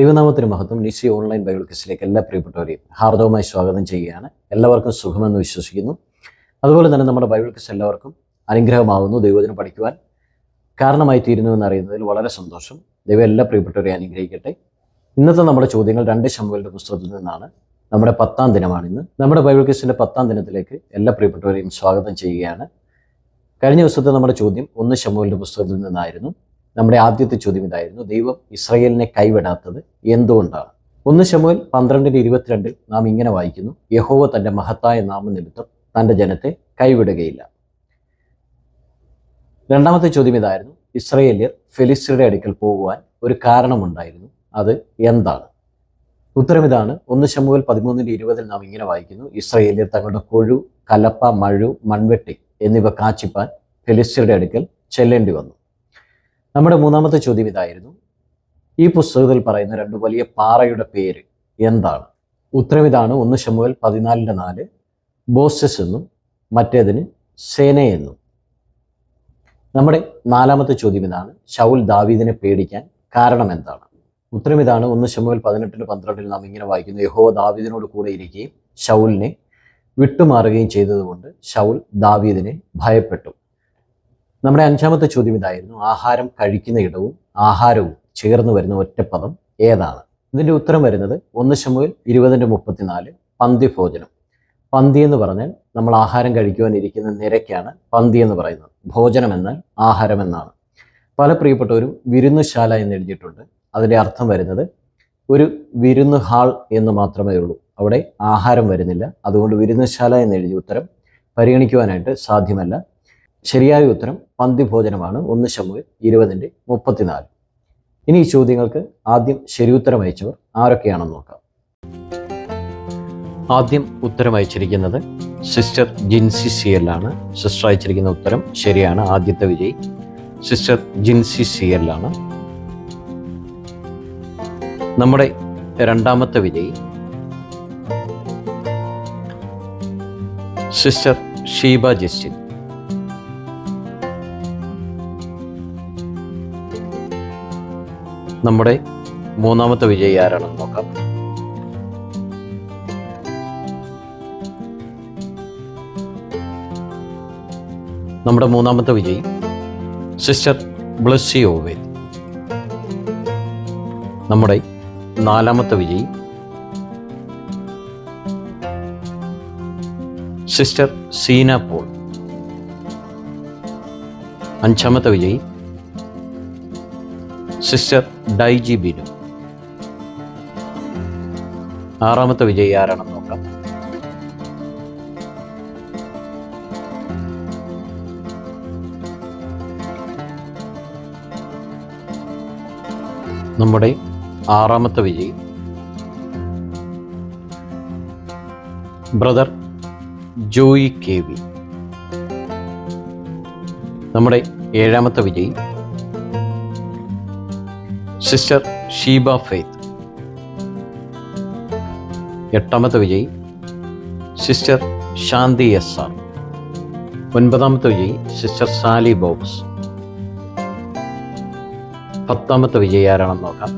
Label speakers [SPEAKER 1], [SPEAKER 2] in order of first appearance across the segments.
[SPEAKER 1] ദൈവനാമത്തിന് മഹത്വം. നിസി online Bible ക്വിസിലേക്ക് എല്ലാ പ്രിയപ്പെട്ടവരെയും ഹാർദവമായി സ്വാഗതം ചെയ്യുകയാണ്. എല്ലാവർക്കും സുഖമെന്ന് വിശ്വസിക്കുന്നു. അതുപോലെ തന്നെ നമ്മുടെ ബൈബിൾ ക്വിസ് എല്ലാവർക്കും അനുഗ്രഹമാകുന്നു ദൈവത്തിന് പഠിക്കുവാൻ. കാരണമായി തീരുന്നു എന്നറിയുന്നതിൽ വളരെ സന്തോഷം. ദൈവം എല്ലാ പ്രിയപ്പെട്ടവരെയും അനുഗ്രഹിക്കട്ടെ. ഇന്നത്തെ നമ്മുടെ ചോദ്യങ്ങൾ രണ്ട് ശമ്പുകളുടെ പുസ്തകത്തിൽ നിന്നാണ്. നമ്മുടെ പത്താം ദിനമാണ് ഇന്ന് നമ്മുടെ ബൈബിൾ ക്വിസിന്റെ പത്താം ദിനത്തിലേക്ക് എല്ലാ പ്രിയപ്പെട്ടവരെയും സ്വാഗതം ചെയ്യുകയാണ്. കഴിഞ്ഞ ദിവസത്തെ നമ്മുടെ ചോദ്യം ഒന്ന് ശമ്പുകളുടെ പുസ്തകത്തിൽ നിന്നായിരുന്നു. നമ്മുടെ ആദ്യത്തെ ചോദ്യം ഇതായിരുന്നു. ദൈവം ഇസ്രയേലിനെ കൈവിടാത്തത് എന്തുകൊണ്ടാണ്? ഒന്ന് ശമുവൽ പന്ത്രണ്ടിന് ഇരുപത്തിരണ്ടിൽ നാം ഇങ്ങനെ വായിക്കുന്നു. യഹോവ തന്റെ മഹത്തായ നാമനിമിത്തം തന്റെ ജനത്തെ കൈവിടുകയില്ല. രണ്ടാമത്തെ ചോദ്യം ഇതായിരുന്നു. ഇസ്രയേലിയർ ഫെലിസ്റ്റിയുടെ അടുക്കൽ പോകുവാൻ ഒരു കാരണമുണ്ടായിരുന്നു. അത് എന്താണ്? ഉത്തരം ഇതാണ്. ഒന്ന് ശമുവൽ പതിമൂന്നിന്റെ ഇരുപതിൽ നാം ഇങ്ങനെ വായിക്കുന്നു. ഇസ്രയേലിയർ തങ്ങളുടെ കൊഴു കലപ്പ മഴു മൺവെട്ടി എന്നിവ കാച്ചിപ്പാൻ ഫെലിസ്റ്റിയുടെ അടുക്കൽ ചെല്ലേണ്ടി വന്നു. നമ്മുടെ മൂന്നാമത്തെ ചോദ്യം ഇതായിരുന്നു. ഈ പുസ്തകത്തിൽ പറയുന്ന രണ്ട് വലിയ പാറയുടെ പേര് എന്താണ്? ഉത്തരം ഇതാണ്. ഒന്ന് ശമുവൽ പതിനാലിന്റെ നാല്. ബോസസ് എന്നും മറ്റേതിന് സേന എന്നും. നമ്മുടെ നാലാമത്തെ ചോദ്യം ഇതാണ്. ഷൗൽ ദാവീദിനെ പേടിക്കാൻ കാരണം എന്താണ്? ഉത്തരം ഇതാണ്. ഒന്ന് ശമുവൽ പതിനെട്ടിന് പന്ത്രണ്ടിൽ നാം ഇങ്ങനെ വായിക്കുന്നു. യഹോ ദാവീദിനോട് കൂടെ ഇരിക്കുകയും ഷൗലിനെ വിട്ടുമാറുകയും ചെയ്തതുകൊണ്ട് ഷൗൽ ദാവീദിനെ ഭയപ്പെട്ടു. നമ്മുടെ അഞ്ചാമത്തെ ചോദ്യം ഇതായിരുന്നു. ആഹാരം കഴിക്കുന്ന ഇടവും ആഹാരവും ചേർന്ന് വരുന്ന ഒറ്റ പദം ഏതാണ്? ഇതിന്റെ ഉത്തരം വരുന്നത് ഒന്ന് ശമുവിൽ ഇരുപതിന്റെ മുപ്പത്തിനാല് പന്തി ഭോജനം. പന്തി എന്ന് പറഞ്ഞാൽ നമ്മൾ ആഹാരം കഴിക്കുവാൻ ഇരിക്കുന്ന നിരക്കാണ് പന്തി എന്ന് പറയുന്നത്. ഭോജനം എന്നാൽ ആഹാരം എന്നാണ്. പല പ്രിയപ്പെട്ടവരും വിരുന്നുശാല എന്ന് എഴുതിയിട്ടുണ്ട്. അതിന്റെ അർത്ഥം വരുന്നത് ഒരു വിരുന്ന് ഹാൾ എന്ന് മാത്രമേ ഉള്ളൂ. അവിടെ ആഹാരം വരുന്നില്ല. അതുകൊണ്ട് വിരുന്നുശാല എന്ന് എഴുതിയ ഉത്തരം പരിഗണിക്കുവാനായിട്ട് സാധ്യമല്ല. ശരിയായ ഉത്തരം പന്തിഭോജനമാണ് ഒന്ന് ശമുവിൽ ഇരുപതിന്റെ മുപ്പത്തിനാല്. ഇനി ഈ ചോദ്യങ്ങൾക്ക് ആദ്യം ശരി ഉത്തരം അയച്ചവർ ആരൊക്കെയാണെന്ന് നോക്കാം. ആദ്യം ഉത്തരം അയച്ചിരിക്കുന്നത് സിസ്റ്റർ ജിൻസി സി എൽ ആണ്. സിസ്റ്റർ അയച്ചിരിക്കുന്ന ഉത്തരം ശരിയാണ്. ആദ്യത്തെ വിജയി. സിസ്റ്റർ ജിൻസി സി എൽ ആണ്. നമ്മുടെ രണ്ടാമത്തെ വിജയി. Sister Sheeba Justin. നമ്മുടെ മൂന്നാമത്തെ വിജയി ആരാണെന്ന് നോക്കാം. നമ്മുടെ മൂന്നാമത്തെ വിജയി സിസ്റ്റർ ബ്ലസ്സി ഓവേ നമ്മുടെ നാലാമത്തെ വിജയി സിസ്റ്റർ സീന പോൾ. അഞ്ചാമത്തെ വിജയി സിസ്റ്റർ ഡൈജി ബിനു. ആറാമത്തെ വിജയി ആരാണെന്ന് നോക്കാം. നമ്മുടെ ആറാമത്തെ വിജയി. Brother Joy K V. നമ്മുടെ ഏഴാമത്തെ വിജയി. Sister Sheeba Faith. എട്ടാമത്തെ വിജയി സിസ്റ്റർ ശാന്തി എസ് ആർ. ഒൻപതാമത്തെ വിജയി സിസ്റ്റർ സാലി ബോബ്സ്. പത്താമത്തെ വിജയി ആരാണെന്ന് നോക്കാം.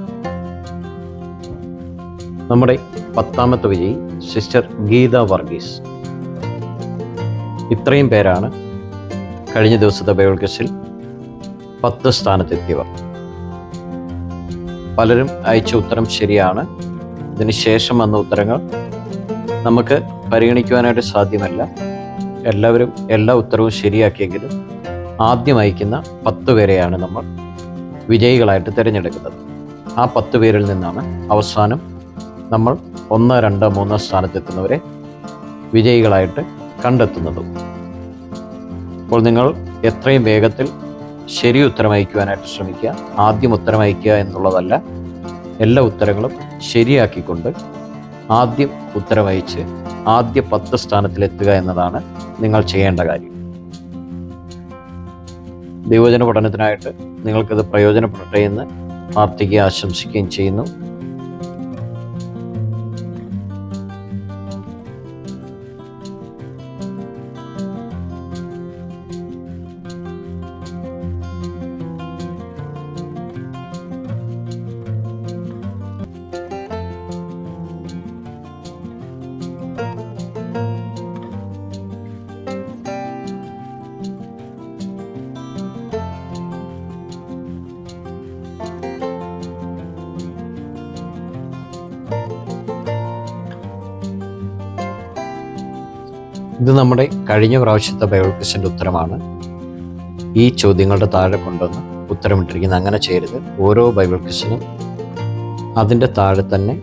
[SPEAKER 1] നമ്മുടെ പത്താമത്തെ വിജയി സിസ്റ്റർ ഗീത വർഗീസ്. ഇത്രയും പേരാണ് കഴിഞ്ഞ ദിവസത്തെ ബൈബിൾ ക്വസ്റ്റിൽ പത്ത് സ്ഥാനത്തെത്തിയവർ. പലരും അയച്ച ഉത്തരം ശരിയാണ്. ഇതിന് ശേഷം വന്ന ഉത്തരങ്ങൾ നമുക്ക് പരിഗണിക്കുവാനായിട്ട് സാധ്യമല്ല. എല്ലാവരും എല്ലാ ഉത്തരവും ശരിയാക്കിയെങ്കിലും ആദ്യം അയക്കുന്ന പത്ത് പേരെയാണ് നമ്മൾ വിജയികളായിട്ട് തിരഞ്ഞെടുക്കുന്നത്. ആ പത്ത് പേരിൽ നിന്നാണ് അവസാനം നമ്മൾ ഒന്ന് രണ്ട് മൂന്ന് സ്ഥാനത്തെത്തുന്നവരെ വിജയികളായിട്ട് കണ്ടെത്തുന്നത്. അപ്പോൾ നിങ്ങൾ എത്രയും വേഗത്തിൽ ശരി ഉത്തരം അയക്കുവാനായിട്ട് ശ്രമിക്കുക. ആദ്യം ഉത്തരം അയക്കുക എന്നുള്ളതല്ല. എല്ലാ ഉത്തരങ്ങളും ശരിയാക്കിക്കൊണ്ട് ആദ്യം ഉത്തരം അയച്ച് ആദ്യ പത്ത് സ്ഥാനത്തിലെത്തുക എന്നതാണ് നിങ്ങൾ ചെയ്യേണ്ട കാര്യം. ദൈവജന പഠനത്തിനായിട്ട് നിങ്ങൾക്കത് പ്രയോജനപ്പെടട്ടെ എന്ന് പ്രാർത്ഥിക്കുകയും ആശംസിക്കുകയും ചെയ്യുന്നു. ഇത് നമ്മുടെ കഴിഞ്ഞ പ്രാവശ്യത്തെ ക്വസ്റ്റിന്റെ ഉത്തരമാണ്. ഈ ചോദ്യങ്ങളുടെ താഴെ കൊണ്ടുവന്ന് ഉത്തരമിട്ടിരിക്കുന്നത് അങ്ങനെ ചെയ്യരുത്. ഓരോ ബൈബിൾ ക്വസ്റ്റിനും അതിന്റെ താഴെ തന്നെ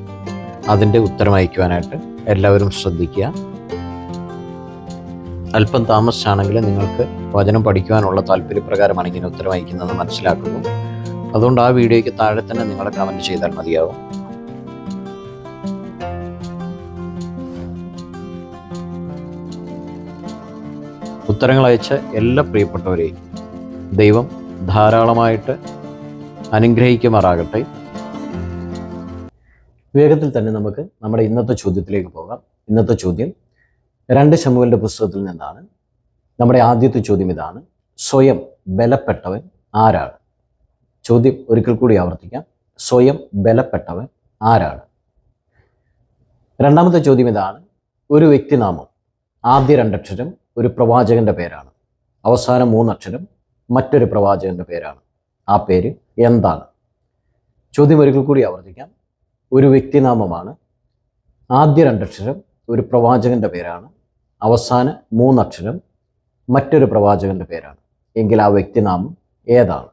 [SPEAKER 1] അതിന്റെ ഉത്തരം അയക്കുവാനായിട്ട് എല്ലാവരും ശ്രദ്ധിക്കുക. അല്പം താമസിച്ചാണെങ്കിൽ നിങ്ങൾക്ക് വചനം പഠിക്കുവാനുള്ള താല്പര്യപ്രകാരമാണ് ഇങ്ങനെ ഉത്തരം അയക്കുന്നതെന്ന് മനസ്സിലാക്കുന്നു. അതുകൊണ്ട് ആ വീഡിയോയ്ക്ക് താഴെ തന്നെ നിങ്ങളെ കമന്റ് ചെയ്താൽ മതിയാവും. ഉത്തരങ്ങൾ അയച്ച എല്ലാ പ്രിയപ്പെട്ടവരെയും ദൈവം ധാരാളമായിട്ട് അനുഗ്രഹിക്കുമാറാകട്ടെ. വേഗത്തിൽ തന്നെ നമുക്ക് നമ്മുടെ ഇന്നത്തെ ചോദ്യത്തിലേക്ക് പോകാം. ഇന്നത്തെ ചോദ്യം രണ്ട് ശമുവിന്റെ പുസ്തകത്തിൽ നിന്നാണ്. നമ്മുടെ ആദ്യത്തെ ചോദ്യം ഇതാണ് സ്വയം ബലപ്പെട്ടവൻ ആരാണ്? ചോദ്യം ഒരിക്കൽ കൂടി ആവർത്തിക്കാം സ്വയം ബലപ്പെട്ടവൻ ആരാണ്? രണ്ടാമത്തെ ചോദ്യം ഇതാണ് ഒരു വ്യക്തിനാമം ആദ്യ രണ്ടക്ഷരം ഒരു പ്രവാചകന്റെ പേരാണ്. അവസാനം മൂന്നക്ഷരം മറ്റൊരു പ്രവാചകന്റെ പേരാണ്. ആ പേര് എന്താണ്? ചോദ്യം ഒരിക്കൽ കൂടി ആവർത്തിക്കാം. ഒരു വ്യക്തിനാമമാണ്. ആദ്യ രണ്ടക്ഷരം ഒരു പ്രവാചകന്റെ പേരാണ്. അവസാന മൂന്നക്ഷരം മറ്റൊരു പ്രവാചകന്റെ പേരാണ്. എങ്കിൽ ആ വ്യക്തിനാമം ഏതാണ്?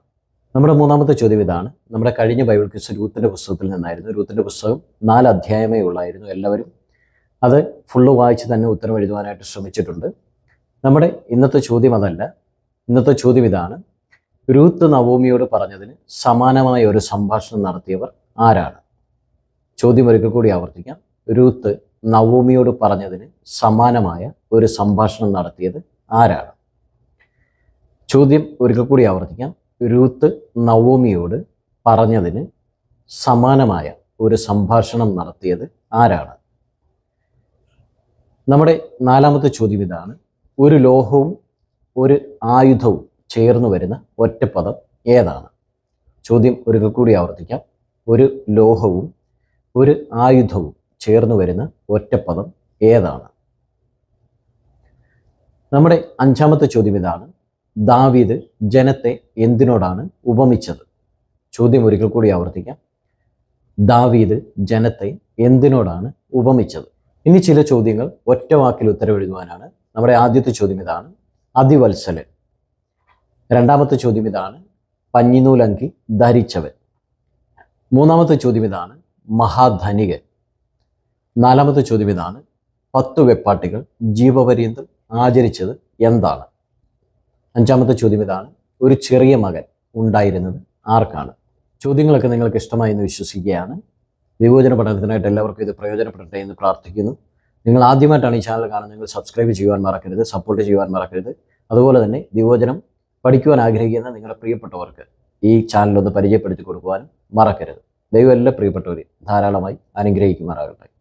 [SPEAKER 1] നമ്മുടെ മൂന്നാമത്തെ ചോദ്യം ഇതാണ്. നമ്മുടെ കഴിഞ്ഞ ബൈബിൾ ക്വിസ് രൂത്തിന്റെ പുസ്തകത്തിൽ നിന്നായിരുന്നു. രൂത്തിന്റെ പുസ്തകം നാല് അധ്യായമേ ഉള്ളായിരുന്നു എല്ലാവരും. അത് ഫുള്ള് വായിച്ച് തന്നെ ഉത്തരം എഴുതുവാനായിട്ട് ശ്രമിച്ചിട്ടുണ്ട്. നമ്മുടെ ഇന്നത്തെ ചോദ്യം അതല്ല. ഇന്നത്തെ ചോദ്യം ഇതാണ്. രൂത്ത് നവോമിയോട് പറഞ്ഞതിന് സമാനമായ ഒരു സംഭാഷണം നടത്തിയവർ ആരാണ്? ചോദ്യം ഒരിക്കൽ കൂടി ആവർത്തിക്കാം. രൂത്ത് നവോമിയോട് പറഞ്ഞതിന് സമാനമായ ഒരു സംഭാഷണം നടത്തിയത് ആരാണ്? ചോദ്യം ഒരിക്കൽ കൂടി ആവർത്തിക്കാം. രൂത്ത് നവോമിയോട് പറഞ്ഞതിന് സമാനമായ ഒരു സംഭാഷണം നടത്തിയത് ആരാണ്? നമ്മുടെ നാലാമത്തെ ചോദ്യം ഇതാണ്. ഒരു ലോഹവും ഒരു ആയുധവും ചേർന്ന് വരുന്ന ഒറ്റപ്പദം ഏതാണ്? ചോദ്യം ഒരിക്കൽ കൂടി ആവർത്തിക്കാം. ഒരു ലോഹവും ഒരു ആയുധവും ചേർന്ന് വരുന്ന ഒറ്റപ്പദം ഏതാണ്? നമ്മുടെ അഞ്ചാമത്തെ ചോദ്യം ഇതാണ്. ദാവീദ് ജനത്തെ എന്തിനോടാണ് ഉപമിച്ചത്? ചോദ്യം ഒരിക്കൽ കൂടി ആവർത്തിക്കാം. ദാവീദ് ജനത്തെ എന്തിനോടാണ് ഉപമിച്ചത്? ഇനി ചില ചോദ്യങ്ങൾ ഒറ്റ വാക്കിൽ ഉത്തരവെഴുതുവാനാണ് നമ്മുടെ ആദ്യത്തെ ചോദ്യം ഇതാണ്. അതിവത്സലൻ രണ്ടാമത്തെ ചോദ്യം ഇതാണ്. പഞ്ഞിനൂലങ്കി ധരിച്ചവൻ. മൂന്നാമത്തെ ചോദ്യം ഇതാണ്. മഹാധനികൻ. നാലാമത്തെ ചോദ്യം ഇതാണ്. പത്തു വെപ്പാട്ടികൾ ജീവപര്യന്തം ആചരിച്ചത് എന്താണ്? അഞ്ചാമത്തെ ചോദ്യം ഇതാണ്. ഒരു ചെറിയ മകൻ ഉണ്ടായിരുന്നത് ആർക്കാണ്? ചോദ്യങ്ങളൊക്കെ നിങ്ങൾക്ക് ഇഷ്ടമായി എന്ന് വിശ്വസിക്കുകയാണ്. വിവോചന പഠനത്തിനായിട്ട് എല്ലാവർക്കും ഇത് പ്രയോജനപ്പെടട്ടെ എന്ന് പ്രാർത്ഥിക്കുന്നു. നിങ്ങൾ ആദ്യമായിട്ടാണ് ഈ ചാനൽ കാണുന്നത്. നിങ്ങൾ സബ്സ്ക്രൈബ് ചെയ്യുവാൻ മറക്കരുത് സപ്പോർട്ട് ചെയ്യുവാൻ മറക്കരുത്. അതുപോലെ തന്നെ ദിവോചനം പഠിക്കുവാൻ ആഗ്രഹിക്കുന്ന നിങ്ങളുടെ പ്രിയപ്പെട്ടവർക്ക് ഈ ചാനൽ ഒന്ന് പരിചയപ്പെടുത്തി കൊടുക്കുവാനും മറക്കരുത്. ദൈവം എല്ലാ പ്രിയപ്പെട്ടവരെയും ധാരാളമായി അനുഗ്രഹിക്കുമാറാകട്ടെ.